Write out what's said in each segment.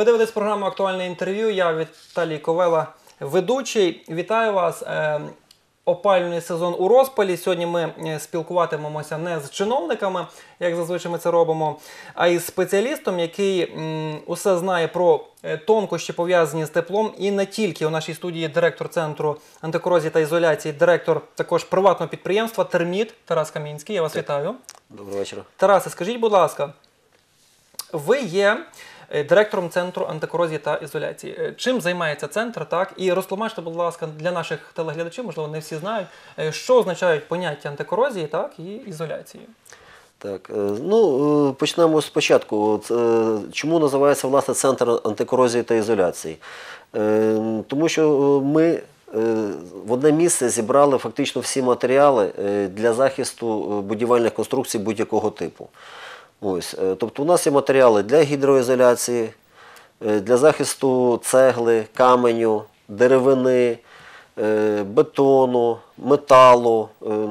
Ви дивитесь програму Актуальне інтерв'ю. Я Віталій Ковела, ведучий. Вітаю вас. Е, Опалювальний сезон у розпалі. Сьогодні ми е, спілкуватимемося не з чиновниками, як зазвичай ми це робимо, а із спеціалістом, який усе знає про е, тонкощі пов'язані з теплом. І не тільки у нашій студії директор центру антикорозії та ізоляції, директор також приватного підприємства Терміт Тарас Камінський. Я вас вітаю. Доброго вечора. Тарасе, скажіть, будь ласка, ви є директором центру антикорозії та ізоляції. Е, Чим займається центр? Так, і розтлумачте, будь ласка, для наших телеглядачів, можливо, не всі знають, е, що означають поняття антикорозії, так і ізоляції. Так, е, ну е, почнемо спочатку. Е, Чому називається власне центр антикорозії та ізоляції? Е, Тому що е, ми е, в одне місце зібрали фактично всі матеріали е, для захисту е, будівельних конструкцій будь-якого типу. Ось, е, тобто у нас є матеріали для гідроізоляції, е, для захисту цегли, каменю, деревини, е, бетону, металу,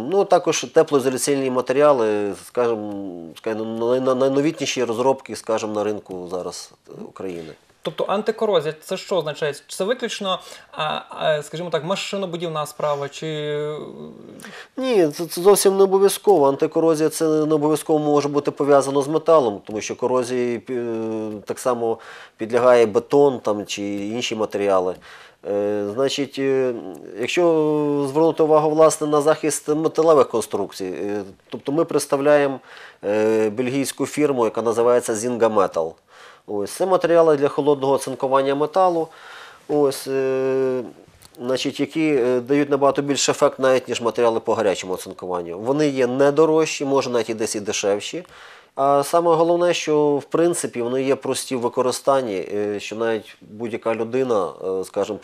ну також теплоізоляційні матеріали, скажімо, скажімо, най- най- найновітніші розробки, скажімо, на ринку зараз України. Тобто антикорозія це що означає? Це виключно, скажімо так, машинобудівна справа, чи Ні, це, це зовсім не обов'язково. Антикорозія це не обов'язково може бути пов'язано з металом, тому що корозії е, так само підлягає бетон там, чи інші матеріали. Е, Значить, е, якщо звернути увагу власне на захист металевих конструкцій, тобто ми представляємо бельгійську фірму, яка називається Zinga Metal. Ось це матеріали для холодного оцинкування металу. Ось, е, значить, які е, дають набагато більш ефект навіть, ніж матеріали по гарячому оцинкуванню. Вони є не дорожчі, може навіть і десь і дешевші. А саме головне, що в принципі вони є прості в використанні, е, що навіть будь-яка людина, е, скажімо,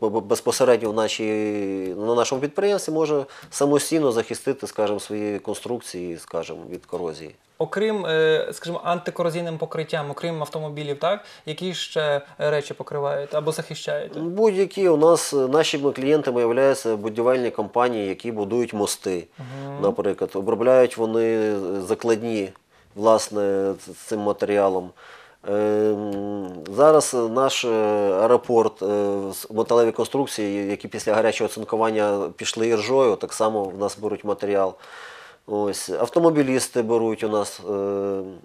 б- безпосередньо в нашій, на нашому підприємстві, може самостійно захистити, скажімо, свої конструкції, скажімо, від корозії. Окрім, е, скажімо, антикорозійним покриттям, окрім автомобілів, так, які ще речі покривають або захищаєте? Будь-які у нас е, нашими клієнтами являються будівельні компанії, які будують мости. Наприклад, обробляють вони е, закладні власне цим матеріалом. Ем, Зараз наш аеропорт, з- металеві конструкції, які після гарячого оцинкування пішли іржою, так само в нас беруть матеріал. Ось, автомобілісти беруть у нас, е,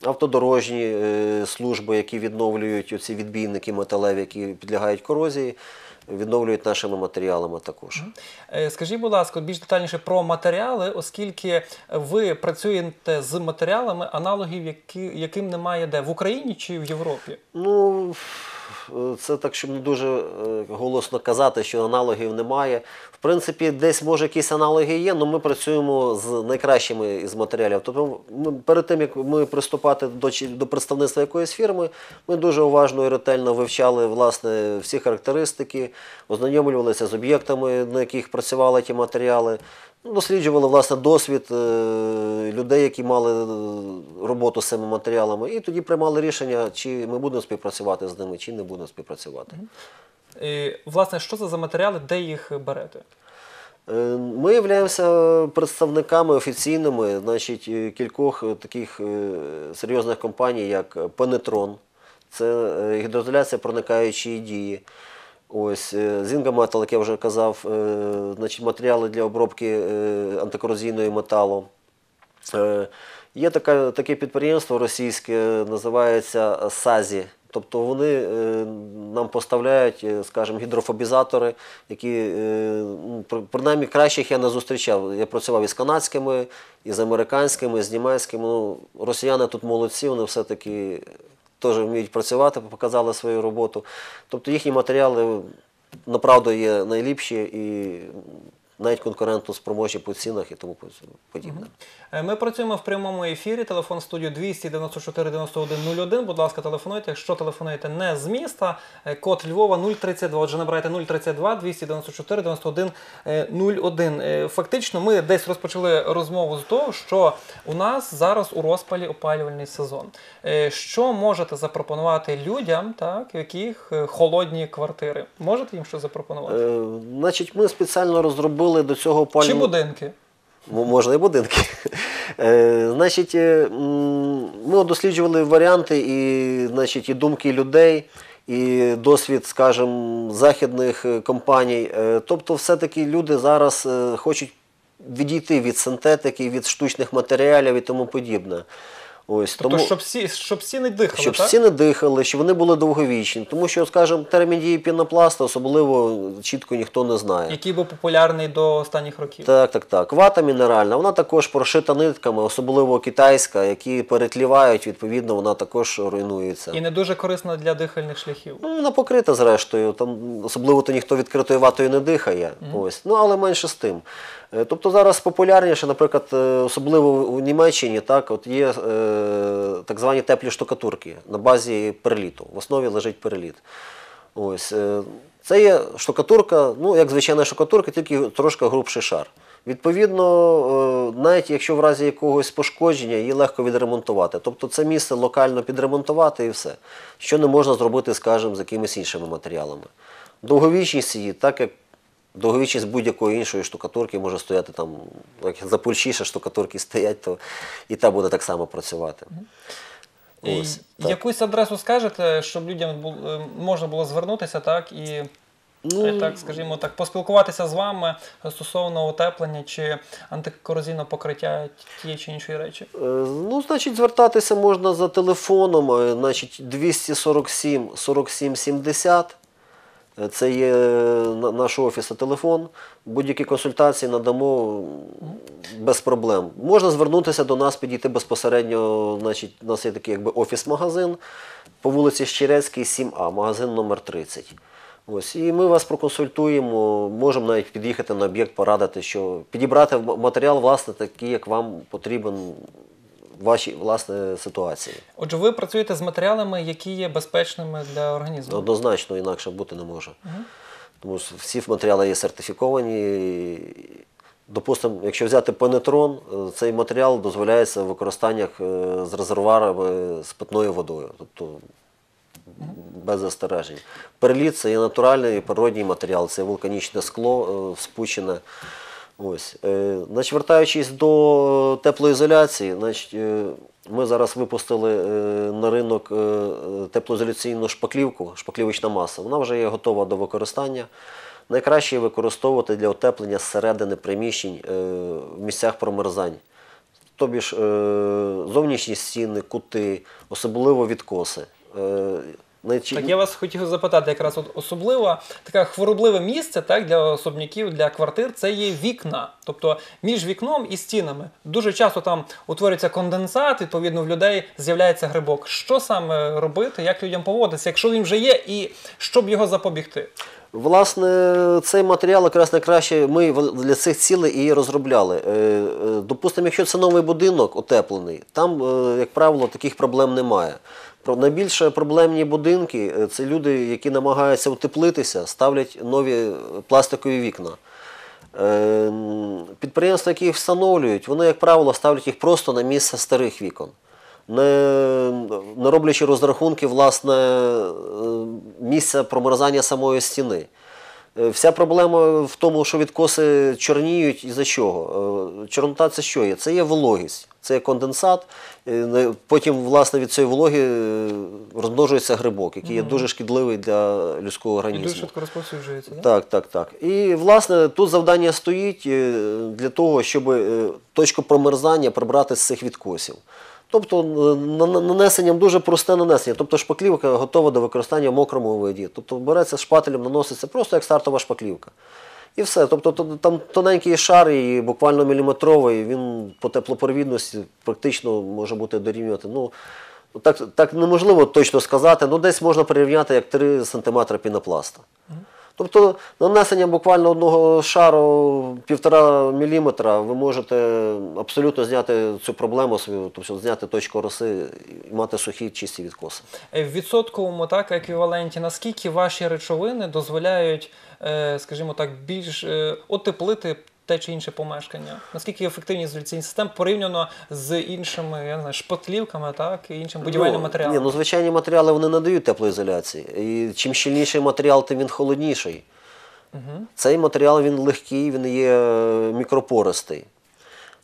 автодорожні е, служби, які відновлюють ці відбійники металеві, які підлягають корозії, відновлюють нашими матеріалами також. Е, Скажіть, будь ласка, більш детальніше про матеріали, оскільки ви працюєте з матеріалами, аналогів, які, яким немає де в Україні чи в Європі. Ну, це так, щоб не дуже е, голосно казати, що аналогів немає. В принципі, десь може якісь аналоги є, але ми працюємо з найкращими із матеріалів. Тобто, ми, перед тим як ми приступати до, до представництва якоїсь фірми, ми дуже уважно і ретельно вивчали власне всі характеристики, ознайомлювалися з об'єктами, на яких працювали ті матеріали. Досліджували власне досвід е, людей, які мали роботу з цими матеріалами, і тоді приймали рішення, чи ми будемо співпрацювати з ними, чи не будемо співпрацювати. Е, Власне, що це за матеріали, де їх берете? Е, Ми являємося представниками офіційними значить, кількох таких серйозних компаній, як Пенетрон, це гідроізоляція проникаючої дії. Ось е, Зінга Метал, як я вже казав, е, значить, матеріали для обробки е, антикорозійної металу. Є така, таке підприємство російське, називається САЗі. Тобто вони нам поставляють, скажімо, гідрофобізатори, які ну, при- принаймні кращих я не зустрічав. Я працював із канадськими, із американськими, з німецькими. Ну, росіяни тут молодці, вони все-таки теж вміють працювати, показали свою роботу. Тобто їхні матеріали направду є найліпші і навіть конкурентно спроможні по цінах і тому подібне. Е, Ми працюємо в прямому ефірі. Телефон студію 294 91 01. Будь ласка, телефонуйте. Якщо телефонуєте не з міста, е, код Львова 032. Отже, набирайте 032 294 91 е, 01. Е, Фактично, ми десь розпочали розмову з того, що у нас зараз у розпалі опалювальний сезон. Е, Що можете запропонувати людям, так, в яких холодні квартири? Можете їм щось запропонувати? Е, значить, ми спеціально розробили до цього Чи будинки? Можна і будинки. Е, Значить, е, ми досліджували варіанти і, значить, і думки людей, і досвід, скажімо, західних е, компаній. Тобто, все-таки люди зараз хочуть відійти від синтетики, від штучних матеріалів і тому подібне. Ось, Тобто, щоб всі, щоб всі не дихали, щоб так? всі не дихали, щоб вони були довговічні. Тому що, скажімо, термін дії пінопласту особливо чітко ніхто не знає. Який був популярний до останніх років. Так, так, так. Вата мінеральна, вона також прошита нитками, особливо китайська, які перетлівають, відповідно, вона також руйнується. І не дуже корисна для дихальних шляхів. Ну, вона покрита зрештою, там особливо то ніхто відкритою ватою не дихає. Ось. Ну, але менше з тим. Е, Тобто зараз популярніше, наприклад, е, особливо у Німеччині, так, от є е, так звані теплі штукатурки на базі переліту. В основі лежить переліт. Ось. е, Це є штукатурка, ну, як звичайна штукатурка, тільки трошки грубший шар. Відповідно, навіть якщо в разі якогось пошкодження, її легко відремонтувати. Тобто це місце локально підремонтувати і все. Що не можна зробити, скажімо, з якимись іншими матеріалами. Довговічність її, так як довговічність будь-якої іншої штукатурки може стояти там, як запульшіше штукатурки стоять, то і та буде так само працювати. І Ось, так. якусь адресу скажете, щоб людям бу- е, можна було звернутися, так, і Ну, е, так, скажімо так, поспілкуватися з вами стосовно утеплення чи антикорозійного покриття тієї чи іншої речі. Е, Ну, значить, звертатися можна за телефоном, значить, 247 47 70. Е, Це є на- наш офіс і телефон. Будь-які консультації надамо без проблем. Можна звернутися до нас, підійти безпосередньо. Значить, у нас є такий якби офіс-магазин по вулиці Щерецькій, 7А, магазин номер 30. Ось, і ми вас проконсультуємо, можемо навіть під'їхати на об'єкт, порадити, що підібрати матеріал, власне, такий, як вам потрібен вашій власне ситуації. Отже, ви працюєте з матеріалами, які є безпечними для організму. Однозначно інакше бути не може. Тому що всі матеріали є сертифіковані. Допустимо, якщо взяти пенетрон, е, цей матеріал дозволяється в використаннях е, з резервуарами з питною водою, тобто без застережень. Переліт це є натуральний природній матеріал, це вулканічне скло е, спучене. Ось. Е, Значить, вертаючись до теплоізоляції, значить, е, ми зараз випустили е, на ринок теплоізоляційну шпаклівку, шпаклівочна маса. Вона вже є готова до використання. Найкраще її використовувати для утеплення зсередини приміщень в місцях промерзань. Тобі ж зовнішні стіни, кути, особливо відкоси. Найчі- Так я вас хотів запитати, якраз от особливо таке хворобливе місце так, для особняків, для квартир це є вікна. Тобто між вікном і стінами. Дуже часто там утворюється конденсат, відповідно, в людей з'являється грибок. Що саме робити, як людям поводитися, якщо він вже є, і щоб його запобігти? Власне, цей матеріал якраз найкраще ми для цих цілей і розробляли. Е, е, Допустимо, якщо це новий будинок утеплений, там, е, як правило, таких проблем немає. Найбільше проблемні будинки е, це люди, які намагаються утеплитися, ставлять нові пластикові вікна. Е, Підприємства, які їх встановлюють, вони, як правило, ставлять їх просто на місце старих вікон. Не, не роблячи розрахунки власне е, місця промерзання самої стіни. Е, Вся проблема в тому, що відкоси чорніють із-за чого? Е, Чорнота це що є? Це є вологість, це є конденсат. Е, Потім, власне, від цієї вологи розмножується грибок, який є дуже шкідливий для людського І дуже швидко розповсюджується. Так? Так, так, так. І власне тут завдання стоїть для того, щоб точку промерзання прибрати з цих відкосів. Тобто е, на- на- нанесенням дуже просте нанесення. Тобто шпаклівка готова до використання в мокрому виді. Тобто береться шпателем, наноситься просто як стартова шпаклівка. І все. Тобто там тоненький шар, і буквально міліметровий, він по теплопровідності практично може бути дорівнювати. Ну, так, так неможливо точно сказати, ну десь можна порівняти як 3 см пінопласта. Тобто нанесенням буквально одного шару півтора міліметра ви можете абсолютно зняти цю проблему свою, тобто зняти точку роси і мати сухі чисті відкоси. Е, В відсотковому так еквіваленті, наскільки ваші речовини дозволяють, е, скажімо так, більш е, утеплити те чи інше помешкання? Наскільки ефективні ізоляційні системи порівняно з іншими я не знаю, шпатлівками, так і іншим будівельним ну, матеріалом? Ні, ну звичайні матеріали вони надають теплоізоляції. І чим щільніший матеріал, тим він холодніший. Цей матеріал він легкий, він є мікропористий.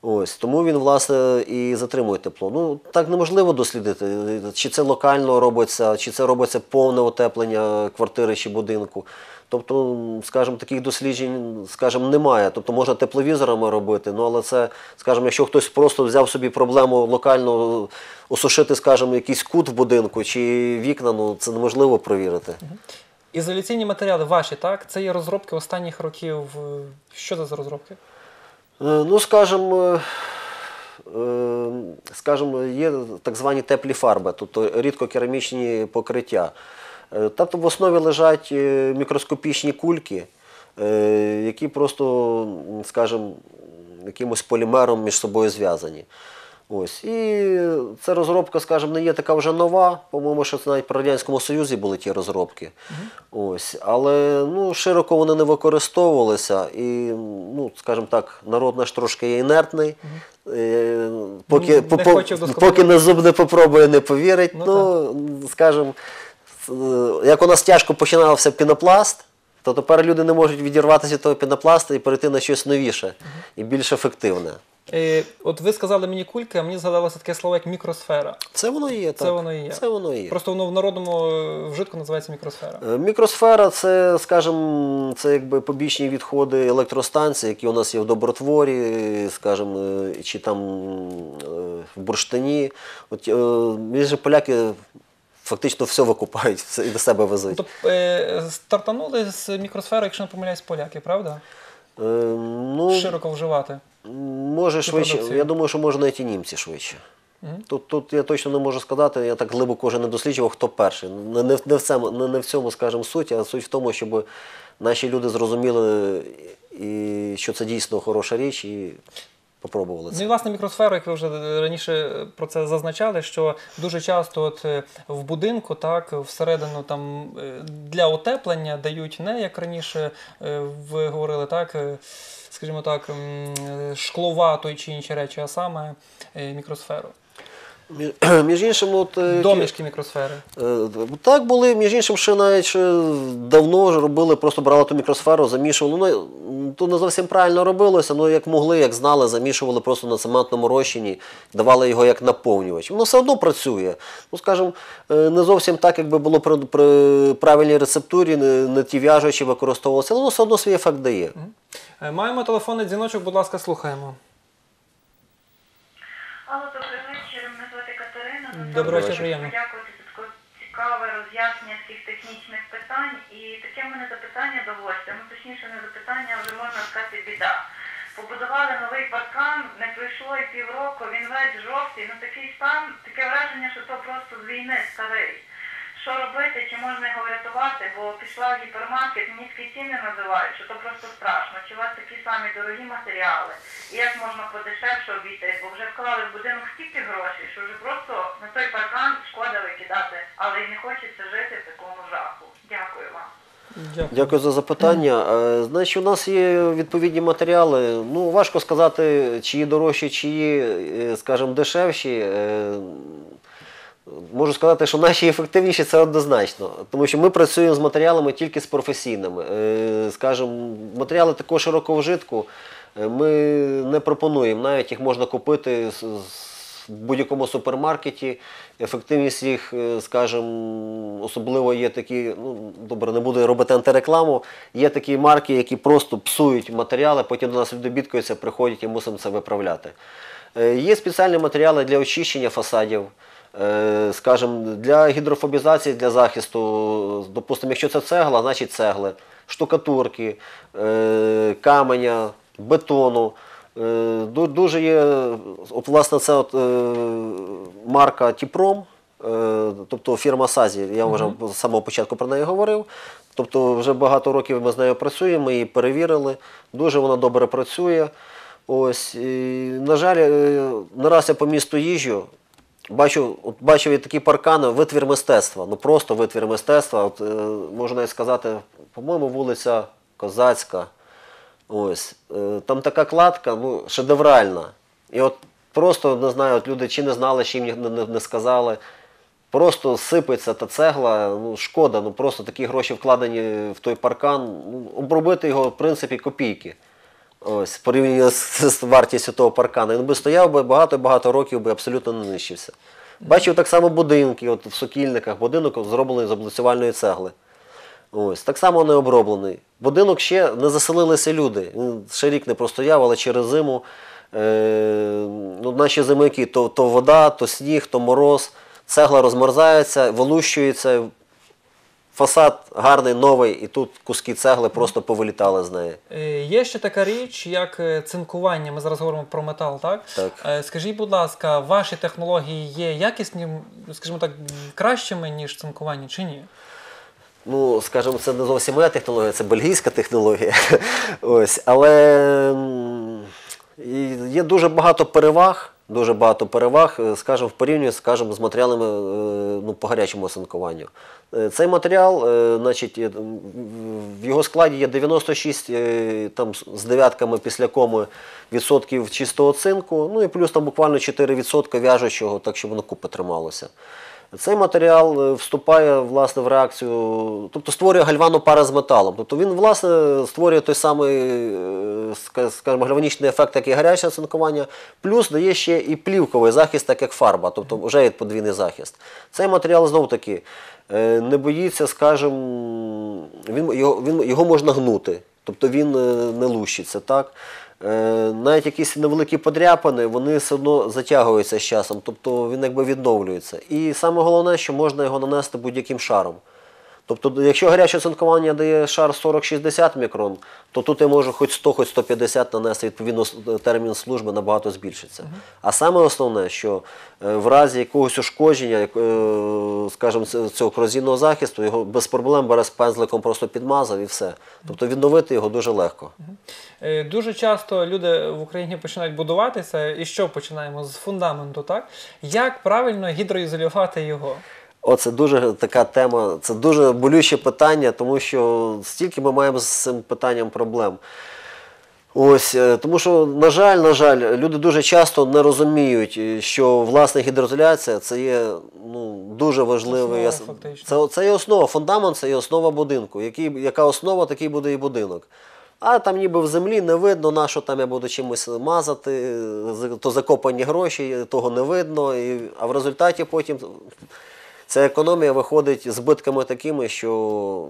Ось тому він власне і затримує тепло. Ну так неможливо дослідити, чи це локально робиться, чи це робиться повне утеплення квартири чи будинку. Тобто, скажімо, таких досліджень, скажімо, немає. Тобто можна тепловізорами робити, ну але це, скажімо, якщо хтось просто взяв собі проблему локально осушити, скажімо, якийсь кут в будинку чи вікна, ну це неможливо провірити. Ізоляційні матеріали ваші, так? Це є розробки останніх років. Що це за розробки? Е, Ну, скажімо, е, е, скажімо, є так звані теплі фарби, тобто рідкокерамічні покриття. Тобто в основі лежать мікроскопічні кульки, які просто, скажімо, якимось полімером між собою зв'язані. Ось. І ця розробка, скажімо, не є така вже нова. По-моєму, що це навіть при Радянському Союзі були ті розробки. Ось. Але ну, широко вони не використовувалися. І, ну, скажімо так, народ наш трошки є інертний. Е, Поки, Не по- по- поки на зуб не попробує, не повірить. Ну, Ну, скажімо, як у нас тяжко починався пінопласт, то тепер люди не можуть відірватися від того пінопласту і перейти на щось новіше і більш ефективне. Е, От ви сказали мені кульки, а мені згадалося таке слово, як мікросфера. Це воно і є, так. Це воно і є. Це воно і є. Просто воно в народному е, вжитку називається мікросфера. Е, Мікросфера це, скажімо, це якби побічні відходи електростанцій, які у нас є в добротворі, скажімо, е, чи там е, в бурштині. От е, ми ж поляки фактично все викупають і до себе везуть. Тобто е, стартанули з мікросфери, якщо не помиляюсь, поляки, правда? Е, ну, Широко вживати. Може швидше, я думаю, що може навіть і німці швидше. Угу. Тут, тут я точно не можу сказати, я так глибоко вже не досліджував, хто перший. Не, не, не, в, цьому, не, не в цьому, скажімо, суть, а суть в тому, щоб наші люди зрозуміли, і, що це дійсно хороша річ, і попробували Ну і власне мікросферу, як ви вже раніше про це зазначали, що дуже часто от е, в будинку, так, всередину там е, для утеплення дають не як раніше е, ви говорили, так, скажімо так, е, чи інші речі, а саме мікросферу. Між, іншим, от, е, Домішки мікросфери. Е, Так були, між іншим, ще навіть ще давно робили, просто брали ту мікросферу, замішували. Ну, то не зовсім правильно робилося, ну як могли, як знали, замішували просто на цементному розчині, давали його як наповнювач. Воно все одно працює. Ну, скажімо, е, не зовсім так, якби було при, при правильній рецептурі, не, не ті в'яжучі використовувалися, але воно все одно свій ефект дає. Маємо телефонний дзвіночок, будь ласка, слухаємо. Алло, добрий вечір. Мене звати Катерина. Доброго вечора. Подякувати за таке цікаве роз'яснення всіх технічних питань. І таке в мене запитання до гостя. Ну точніше не запитання, а вже можна сказати біда. Побудували новий паркан, не пройшло і півроку, він весь жовтий, ну такий стан, таке враження, що то просто з війни старий. Що робити, чи можна його врятувати, бо пішла в гіпермаркет, мені такі ціни називають, що то просто страшно. Чи у вас такі самі дорогі матеріали? І як можна подешевше обійтись, бо вже вклали в будинок стільки грошей, що вже просто на той паркан шкода викидати, але і не хочеться жити в такому жаху. Дякую вам. Дякую. Дякую за запитання. Е, Значить, у нас є відповідні матеріали. Ну, важко сказати, чиї дорожчі, чиї, е, скажімо, дешевші. Можу сказати, що наші ефективніші це однозначно, тому що ми працюємо з матеріалами тільки з професійними. Е, Скажімо, матеріали такого широкого вжитку е, ми не пропонуємо. Навіть їх можна купити в будь-якому супермаркеті. Ефективність їх, е, скажімо, особливо є такі, ну добре, не буду робити антирекламу. Є такі марки, які просто псують матеріали, потім до нас люди приходять і мусимо це виправляти. Є спеціальні матеріали для очищення фасадів. Е, Скажімо, для гідрофобізації, для захисту, допустимо, якщо це цегла, значить цегли, штукатурки, е, каменя, бетону. Е, Дуже є, от, власне, це от, марка Тіпром, тобто фірма Сазі, я вже з самого початку про неї говорив. Тобто вже багато років ми з нею працюємо, ми її перевірили, дуже вона добре працює. Ось, і, на жаль, е, не раз я по місту їжджу, бачу, от бачив такі паркани, витвір мистецтва. Ну просто витвір мистецтва. От, е, можна сказати, по-моєму, вулиця Козацька. Ось. Е, там така кладка, ну, шедевральна. І от просто не знаю, от люди чи не знали, чи їм не, не, не сказали. Просто сипеться та цегла, ну шкода, ну просто такі гроші вкладені в той паркан. Ну, обробити його, в принципі, копійки. Ось, порівняно з, вартістю того паркану. Він би стояв би багато-багато років би абсолютно не нищився. Бачив так само будинки, от в сокільниках, будинок зроблений з облицювальної цегли. Ось, так само не оброблений. Будинок ще не заселилися люди. Він ще рік не простояв, але через зиму е, ну, наші зимовики то, то вода, то сніг, то мороз, цегла розмерзається, вилущується. Фасад гарний, новий, і тут куски цегли просто повилітали з неї. Е, Є ще така річ, як е, цинкування. Ми зараз говоримо про метал, так? Так. Е, Скажіть, будь ласка, ваші технології є якісні, скажімо так, кращими, ніж цинкування, чи ні? Ну, скажімо, це не зовсім моя технологія, це бельгійська технологія. Ось, але є дуже багато переваг. Дуже багато переваг, е, скажімо, в порівнянні скажімо, з матеріалами е, ну, по гарячому осинкуванню. Е, Цей матеріал, значить, в його складі є 96 е, там, з- дев'ятками після коми відсотків чистого цинку, ну і плюс там буквально 4 відсотка в'яжучого, так щоб воно купи трималося. Цей матеріал вступає власне в реакцію, тобто створює гальвану пара з металом. Тобто він власне створює той самий скажімо, гальванічний ефект, як і гаряче цинкування, плюс дає ще і плівковий захист, так як фарба, тобто вже є подвійний захист. Цей матеріал знов таки е, не боїться, скажімо, він, його, він, його можна гнути, тобто він е, не лущиться. так? Е, навіть якісь невеликі подряпини, вони все одно затягуються з часом, тобто він якби відновлюється. І саме головне, що можна його нанести будь-яким шаром. Тобто, якщо гаряче цинкування дає шар 40-60 мікрон, то тут я можу хоч 100, хоч 150 нанести, відповідно термін служби набагато збільшиться. А саме основне, що е, в разі якогось ушкодження, е, скажімо, цього корозійного захисту, його без проблем бере з пензликом, просто підмазав і все. Тобто відновити його дуже легко. Е, Дуже часто люди в Україні починають будуватися. І що починаємо? З фундаменту, так? Як правильно гідроізолювати його? Оце дуже така тема, це дуже болюче питання, тому що стільки ми маємо з цим питанням проблем. Ось, е, тому що, на жаль, на жаль, люди дуже часто не розуміють, е, що власне гідроізоляція це є ну, дуже важливий. Основа. Це, це є основа, фундамент це є основа будинку. Який, яка основа, такий буде і будинок. А там ніби в землі не видно, на що там я буду чимось мазати, то закопані гроші, того не видно. І, а в результаті потім ця економія виходить збитками такими, що,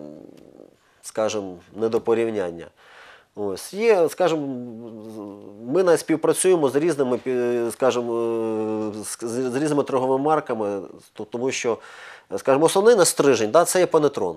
скажімо, не до порівняння. Ось є, скажімо, ми навіть співпрацюємо з різними, скажімо, е, з, різними торговими марками, тому що, скажімо, основний настрижень да, це є пенетрон.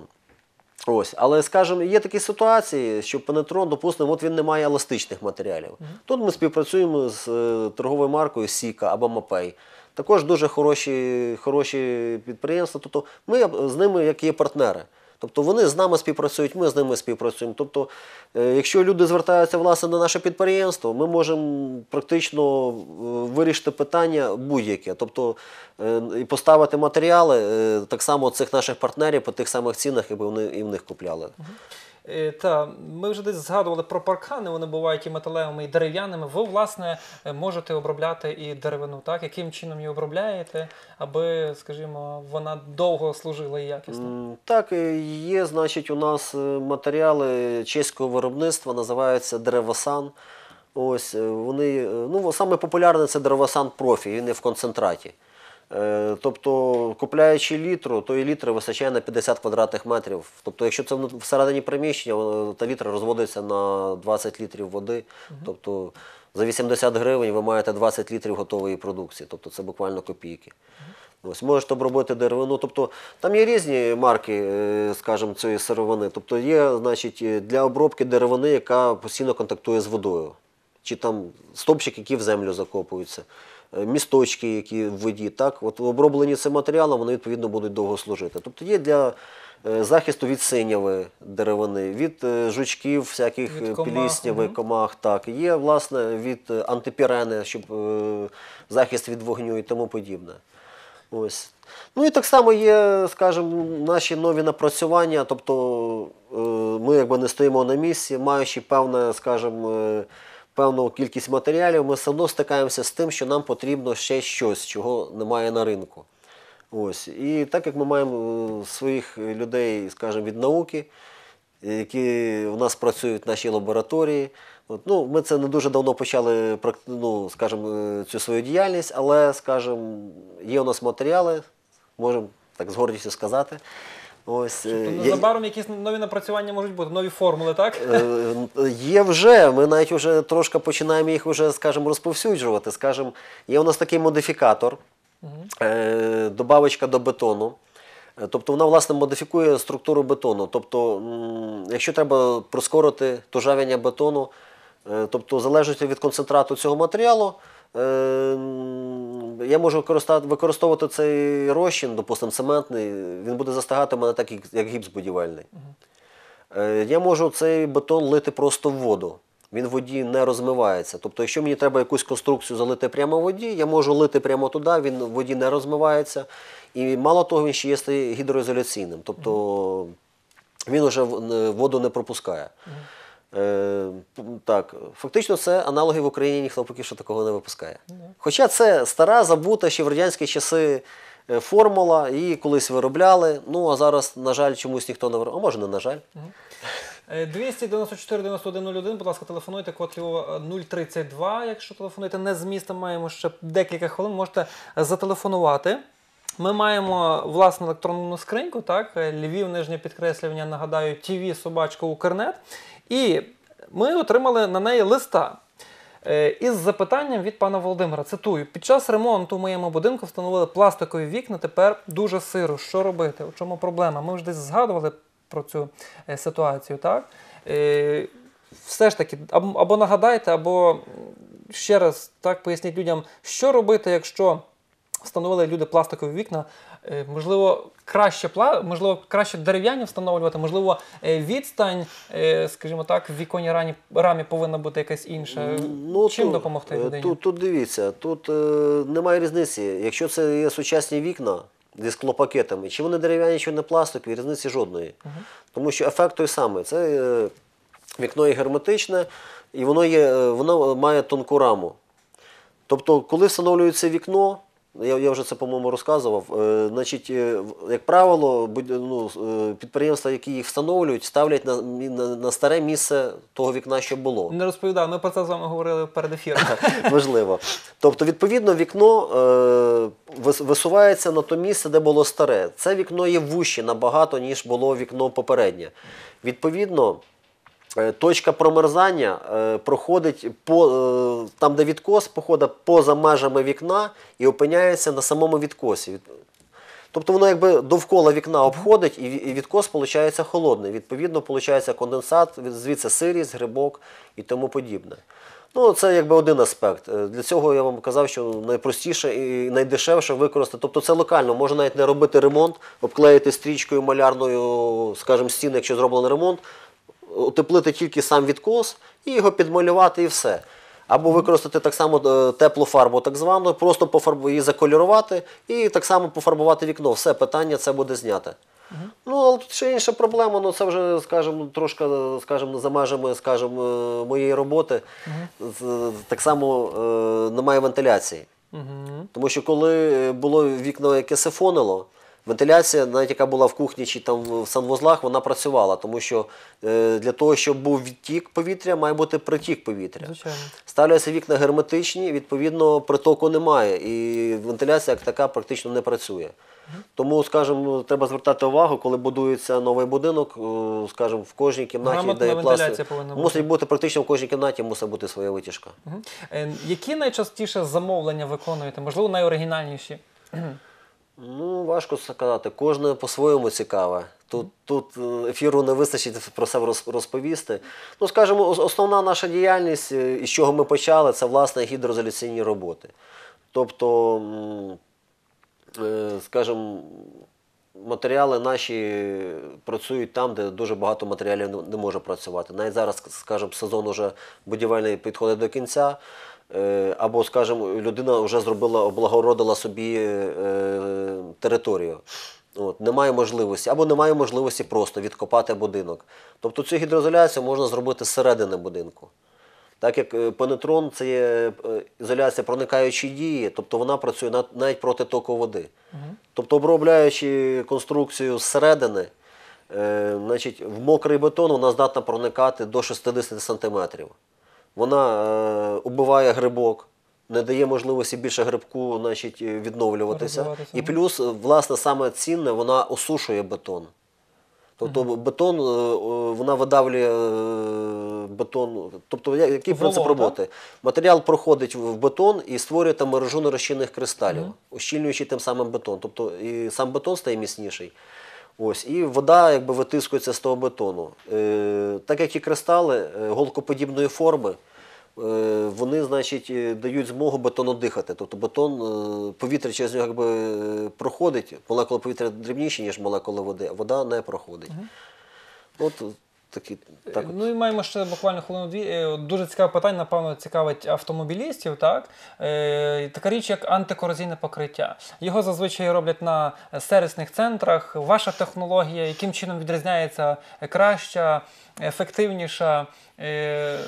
Ось, але, скажімо, є такі ситуації, що пенетрон, допустимо, от він не має еластичних матеріалів. Тут ми співпрацюємо з е, торговою маркою Сіка або Мапей. Також дуже хороші, хороші підприємства. Тобто ми з ними як є партнери. Тобто вони з нами співпрацюють, ми з ними співпрацюємо. Тобто, е, якщо люди звертаються власне на наше підприємство, ми можемо практично е, вирішити питання будь-яке. Тобто е, і поставити матеріали е, так само цих наших партнерів по тих самих цінах, якби вони і в них купляли. Е, Та ми вже десь згадували про паркани. Вони бувають і металевими, і дерев'яними. Ви, власне, е, можете обробляти і деревину, так? Яким чином її обробляєте, аби, скажімо, вона довго служила і якісно? Так, е, є, значить, у нас матеріали чеського виробництва, називаються Древосан. Ось, вони, ну, саме популярне це Древосан Профі, він є в концентраті. Е, Тобто, купляючи літру, то і літри вистачає на 50 квадратних метрів. Тобто, якщо це всередині приміщення, та літра розводиться на 20 літрів води. Тобто за 80 гривень ви маєте 20 літрів готової продукції. Тобто це буквально копійки. Ось можете обробити деревину. Тобто там є різні марки, е, скажімо, цієї сировини. Тобто є, значить, е, для обробки деревини, яка постійно контактує з водою. Чи там стовпчики, які в землю закопуються, місточки, які в воді. Так, от оброблені цим матеріалом, вони відповідно будуть довго служити. Тобто є для е, захисту від синяви деревини, від е, жучків, всяких Від е, комах, комах. Так, є власне від е, антипірени, щоб е, захист від вогню і тому подібне. Ось. Ну і так само є, скажімо, наші нові напрацювання. Тобто е, ми якби не стоїмо на місці, маючи певне, скажімо, е, певну кількість матеріалів, ми все одно стикаємося з тим, що нам потрібно ще щось, чого немає на ринку. Ось. І так як ми маємо е, своїх людей, скажімо, від науки, які у нас працюють в нашій лабораторії. От, ну, ми це не дуже давно почали ну, скажімо, е, цю свою діяльність, але, скажімо, є у нас матеріали, можемо так з гордістю сказати. Ось, е, є- незабаром якісь нові напрацювання можуть бути, нові формули, так? Е, Є вже, ми навіть вже трошки починаємо їх вже, скажімо, розповсюджувати. Скажімо, є у нас такий модифікатор, е, добавочка до бетону. Тобто вона, власне, модифікує структуру бетону. Тобто, якщо треба прискорити тужавіння бетону, тобто залежно від концентрату цього матеріалу, я можу використовувати цей розчин, допустимо, цементний, він буде застигати мене так, як- гіпс будівельний. Е, Я можу цей бетон лити просто в воду. Він в воді не розмивається. Тобто, якщо мені треба якусь конструкцію залити прямо в воді, я можу лити прямо туди, він в воді не розмивається. І мало того, він ще є гідроізоляційним. Тобто він вже воду не пропускає. Е, так, фактично, це аналоги в Україні ніхто поки що такого не випускає. Хоча це стара, забута ще в радянські часи е, формула, її колись виробляли. Ну а зараз, на жаль, чомусь ніхто не виробляє. А може не на жаль. Е, 294 91 01, будь ласка, телефонуйте, код Львова е, 032. Якщо телефонуєте не з міста, маємо ще декілька хвилин, можете зателефонувати. Ми маємо власну електронну скриньку, так? е, Львів, нижнє підкреслювання, нагадаю, TV, собачка, Укрнет. І ми отримали на неї листа. Е, Із запитанням від пана Володимира. Цитую: під час ремонту в моєму будинку встановили пластикові вікна. Тепер дуже сиро. Що робити? У чому проблема? Ми вже десь згадували про цю е, ситуацію, так? Е, Все ж таки, або, або нагадайте, або ще раз так поясніть людям, що робити, якщо встановили люди пластикові вікна. Е, Можливо, краще пла... можливо, краще дерев'яні встановлювати, можливо, е, відстань, е, скажімо так, в віконній рамі, рамі повинна бути якась інша. Чим тут- допомогти людині? Тут, тут дивіться, тут е, немає різниці. Якщо це є сучасні вікна зі склопакетами, чи вони дерев'яні, чи вони пластикові, різниці жодної. Тому що ефект той самий. Це е, вікно є герметичне, і воно, є, воно має тонку раму. Тобто, коли встановлюється вікно, я, я вже це, по-моєму, розказував. Е, значить, е, як правило, будь- ну, е, підприємства, які їх встановлюють, ставлять на, на, на старе місце того вікна, що було. Не розповідав, ми про це з вами говорили перед ефіром. Можливо. Тобто, відповідно, вікно е, висувається на то місце, де було старе. Це вікно є вуще набагато, ніж було вікно попереднє. Відповідно, точка промерзання е, проходить по, е, там, де відкос походить поза межами вікна і опиняється на самому відкосі. Тобто воно якби довкола вікна обходить, і відкос виходить холодний. Відповідно, виходить конденсат, звідси сирість, грибок і тому подібне. Ну, це якби один аспект. Е, Для цього я вам казав, що найпростіше і найдешевше використати. Тобто це локально, можна навіть не робити ремонт, обклеїти стрічкою малярною, скажімо, стіни, якщо зроблений ремонт, утеплити тільки сам відкос і його підмалювати і все. Або використати так само е, теплу фарбу, так звану, просто пофарбу, її закольорувати і так само пофарбувати вікно. Все питання це буде зняте. Ну, але тут ще інша проблема, ну це вже, скажімо, трошки, скажімо, за межами, скажімо, е, моєї роботи. З- Так само е, немає вентиляції. Мгм. Тому що коли е, було вікно, яке сифонило, вентиляція, навіть яка була в кухні чи там в санвузлах, вона працювала. Тому що е, для того, щоб був відтік повітря, має бути притік повітря. Звичайно. Ставляться вікна герметичні, відповідно, притоку немає. І вентиляція як така практично не працює. Тому, скажімо, треба звертати увагу, коли будується новий будинок, е, скажімо, в кожній кімнаті, Грамотна де є пластик, повинна бути. мусить бути практично в кожній кімнаті мусить бути своя витяжка. Е, Які найчастіше замовлення виконуєте? Можливо, найоригінальніші? Ну, важко сказати. Кожне по-своєму цікаве. Тут, тут е, ефіру не вистачить про це розповісти. Ну, скажімо, основна наша діяльність, е, із чого ми почали, це власне гідроізоляційні роботи. Тобто, е, скажімо, матеріали наші працюють там, де дуже багато матеріалів не може працювати. Навіть зараз, скажімо, сезон уже будівельний підходить до кінця. Е, Або, скажімо, людина вже зробила, облагородила собі е, територію. От, немає можливості, або немає можливості просто відкопати будинок. Тобто цю гідроізоляцію можна зробити зсередини будинку. Так як е, пенетрон це є е, ізоляція проникаючої дії, тобто вона працює навіть проти току води. Тобто, обробляючи конструкцію зсередини, Е, значить, в мокрий бетон вона здатна проникати до 60 сантиметрів. Вона е, убиває грибок, не дає можливості більше грибку значить, е, відновлюватися. Розвиватися, І плюс, е, власне, саме цінне, вона осушує бетон. Тобто бетон, е, е, вона видавлює е, бетон. Тобто, я- який Волога, принцип роботи? Матеріал проходить в в бетон і створює там мережу нерозчинних кристалів, ощільнюючи тим самим бетон. Тобто і сам бетон стає міцніший. Ось, і вода якби витискується з того бетону. Е, так як і кристали е, голкоподібної форми, е, вони, значить, е, дають змогу бетону дихати. Тобто бетон, е, повітря через нього якби, проходить, молекули повітря дрібніші, ніж молекули води, а вода не проходить. От такі, так. от. Ну і маємо ще буквально хвилину дві. Е, Дуже цікаве питання, напевно, цікавить автомобілістів. Так? Е, така річ, як антикорозійне покриття. Його зазвичай роблять на сервісних центрах. Ваша технологія, яким чином відрізняється краща, ефективніша? Е,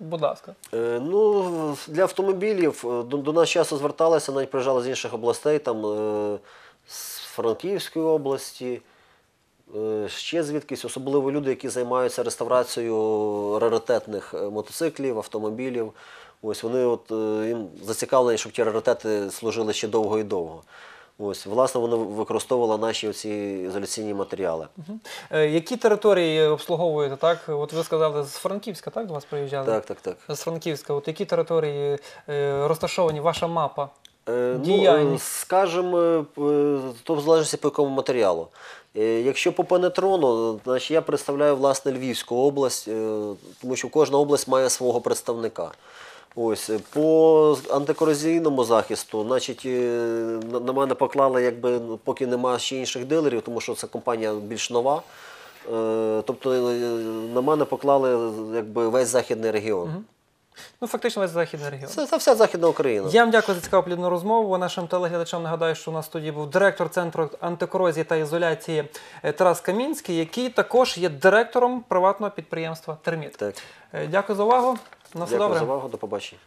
будь ласка. Е, Ну, для автомобілів е, до, до нас часто зверталися, навіть приїжджали з інших областей, там е, з Франківської області, е, ще звідкись, особливо люди, які займаються реставрацією раритетних е, мотоциклів, автомобілів. Ось вони от, е, їм зацікавлені, щоб ті раритети служили ще довго і довго. Ось, власне, вони використовували наші оці ізоляційні матеріали. Е, які території обслуговуєте? Так? От ви сказали, з Франківська, так, до вас приїжджали? Так, так, так. З Франківська. От які території е, розташовані, ваша мапа? Е, Ну, е, скажімо, е, то в залежності по якому матеріалу. Якщо по пенетрону, значить я представляю власне Львівську область, тому що кожна область має свого представника. Ось по антикорозійному захисту, значить, на мене поклали, якби ну, поки нема ще інших дилерів, тому що це компанія більш нова. Тобто на мене поклали якби весь західний регіон. Ну, фактично, весь західний регіон. Це, це вся західна Україна. Я вам дякую за цікаву плідну розмову. Нашим телеглядачам нагадаю, що у нас тоді студії був директор центру антикорозії та ізоляції е, Тарас Камінський, який також є директором приватного підприємства Терміт. Так. Е, Дякую за увагу. На все Дякую добре. за увагу, до побачення.